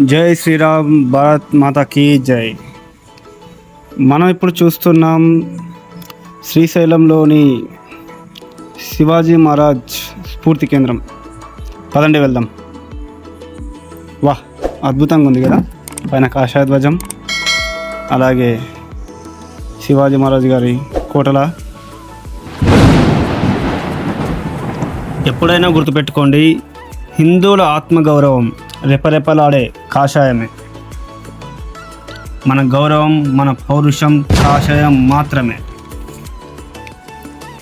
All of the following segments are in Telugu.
జై శ్రీరామ్ భారత్ మాతాకి జై. మనం ఇప్పుడు చూస్తున్నాం శ్రీశైలంలోని శివాజీ మహారాజ్ స్ఫూర్తి కేంద్రం. పదండి వెళ్దాం. వాహ్ అద్భుతంగా ఉంది కదా? పైన కాషాయ ధ్వజం అలాగే శివాజీ మహారాజ్ గారి కోటల. ఎప్పుడైనా గుర్తుపెట్టుకోండి హిందువుల ఆత్మగౌరవం రెపరెపలాడే కాషాయమే. మన గౌరవం మన పౌరుషం కాషాయం మాత్రమే.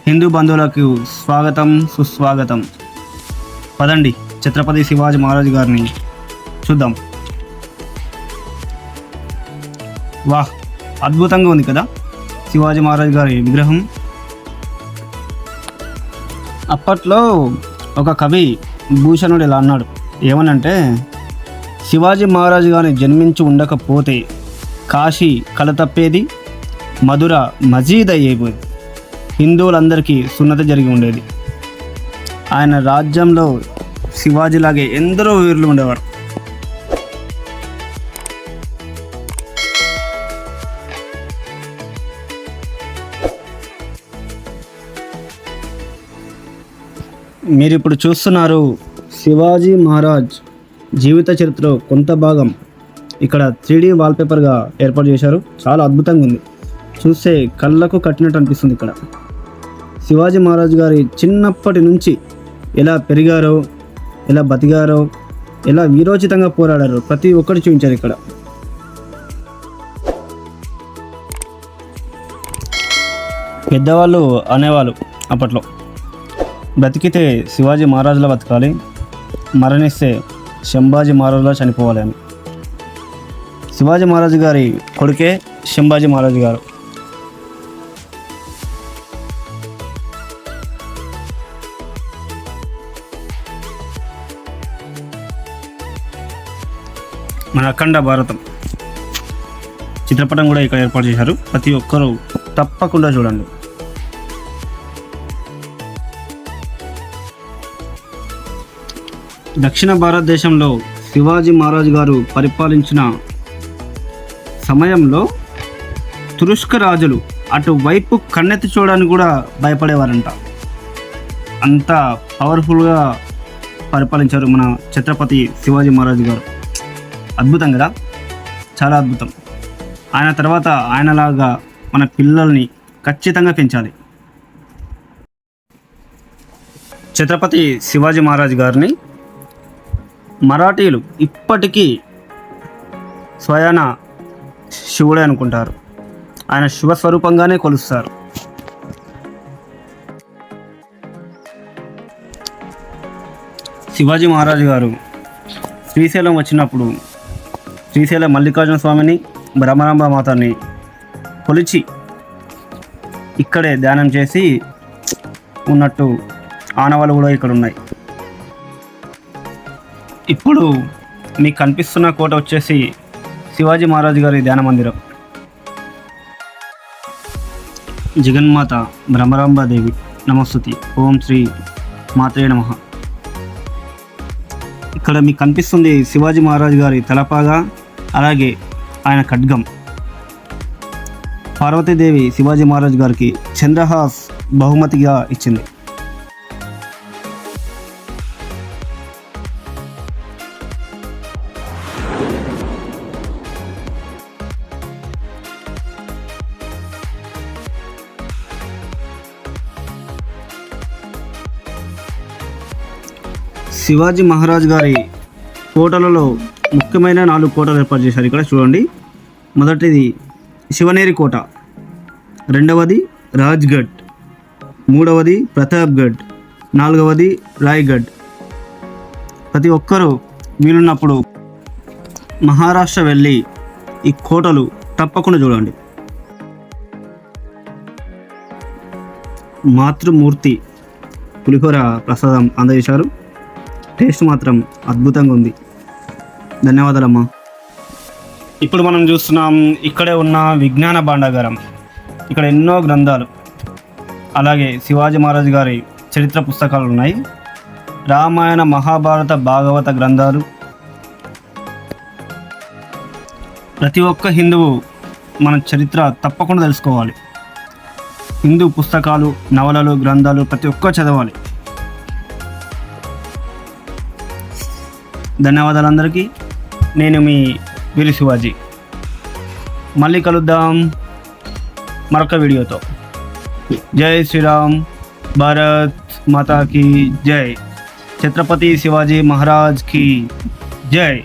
హిందూ బంధువులకు స్వాగతం సుస్వాగతం. పదండి ఛత్రపతి శివాజీ మహారాజ్ గారిని చూద్దాం. వాహ్ అద్భుతంగా ఉంది కదా. శివాజీ మహారాజ్ గారి విగ్రహం. అప్పట్లో ఒక కవి భూషణుడు ఇలా అన్నాడు. ఏమనంటే శివాజీ మహారాజు గాని జన్మించి ఉండకపోతే కాశీ కలతప్పేది మధుర మజీద్ అయ్యేది హిందువులందరికీ సున్నత జరిగి ఉండేది. ఆయన రాజ్యంలో శివాజీలాగే ఎందరో వీరులు ఉండేవారు. మీరు ఇప్పుడు చూస్తున్నారు శివాజీ మహారాజ్ జీవిత చరిత్ర కొంత భాగం ఇక్కడ త్రీ వాల్పేపర్గా ఏర్పాటు చేశారు. చాలా అద్భుతంగా ఉంది. చూస్తే కళ్ళకు కట్టినట్టు అనిపిస్తుంది ఇక్కడ. శివాజీ మహారాజు గారి చిన్నప్పటి నుంచి ఎలా పెరిగారో ఎలా బతికారో ఎలా వీరోచితంగా పోరాడారు ప్రతి ఒక్కటి చూపించారు ఇక్కడ. పెద్దవాళ్ళు అనేవాళ్ళు అప్పట్లో. బ్రతికితే శివాజీ మహారాజులా బతకాలి మరణిస్తే శంభాజీ మహారాజులా చనిపోవాలని శివాజీ మహారాజు గారి కొడుకే శంభాజీ మహారాజు గారు. మన అఖండ భారతం చిత్రపటం కూడా ఇక్కడ ఏర్పాటు చేశారు. ప్రతి ఒక్కరూ తప్పకుండా చూడండి. దక్షిణ భారతదేశంలో శివాజీ మహారాజు గారు పరిపాలించిన సమయంలో తురుష్క రాజులు అటువైపు కన్నెత్తి చూడడానికి కూడా భయపడేవారంట. అంత పవర్ఫుల్గా పరిపాలించారు మన ఛత్రపతి శివాజీ మహారాజు గారు. అద్భుతం కదా చాలా అద్భుతం. ఆయన తర్వాత ఆయనలాగా మన పిల్లల్ని ఖచ్చితంగా పెంచాలి. ఛత్రపతి శివాజీ మహారాజ్ గారిని మరాఠీలు ఇప్పటికీ స్వయాన శివుడే అనుకుంటారు. ఆయన శివస్వరూపంగానే కొలుస్తారు. శివాజీ మహారాజు గారు శ్రీశైలం వచ్చినప్పుడు శ్రీశైలం మల్లికార్జున స్వామిని బ్రహ్మరాంబ మాతని కొలిచి ఇక్కడే ధ్యానం చేసి ఉన్నట్టు ఆనవాళ్ళు కూడా ఇక్కడ ఉన్నాయి ఇప్పుడు మీకు కనిపిస్తున్న కోట వచ్చేసి శివాజీ మహారాజు గారి ధ్యాన మందిరం. జగన్మాత బ్రహ్మరాంబాదేవి నమస్తుతి. ఓం శ్రీ మాత్రే నమ. ఇక్కడ మీకు కనిపిస్తుంది శివాజీ మహారాజు గారి తలపాగా అలాగే ఆయన ఖడ్గం. పార్వతీదేవి శివాజీ మహారాజు గారికి చంద్రహాస్ బహుమతిగా ఇచ్చింది. శివాజీ మహారాజ్ గారి కోటలలో ముఖ్యమైన నాలుగు కోటలు ఏర్పాటు చేశారు. ఇక్కడ చూడండి. మొదటిది శివనేరి కోట. రెండవది రాజ్గఢ్ మూడవది ప్రతాప్గఢ్ నాలుగవది రాయ్గఢ్ ప్రతి ఒక్కరూ వీలున్నప్పుడు మహారాష్ట్ర వెళ్ళి ఈ కోటలు తప్పకుండా చూడండి. మాతృమూర్తి పులిహోర ప్రసాదం అందజేశారు. టేస్ట్ మాత్రం అద్భుతంగా ఉంది. ధన్యవాదాలమ్మా. ఇప్పుడు మనం చూస్తున్నాం ఇక్కడే ఉన్న విజ్ఞాన భాండాగారం. ఇక్కడ ఎన్నో గ్రంథాలు. అలాగే శివాజీ మహారాజ్ గారి చరిత్ర పుస్తకాలు ఉన్నాయి. రామాయణ మహాభారత భాగవత గ్రంథాలు ప్రతి ఒక్క హిందువు మన చరిత్ర తప్పకుండా తెలుసుకోవాలి. హిందూ పుస్తకాలు నవలలు గ్రంథాలు ప్రతి ఒక్క చదవాలి. ధన్యవాదాలు అందరికీ నేను మీ వీరి శివాజీ. మళ్ళీ కలుద్దాం మరొక వీడియోతో. జై శ్రీరామ్. భారత్ మాతా కీ జై. ఛత్రపతి శివాజీ మహారాజ్ కీ జై.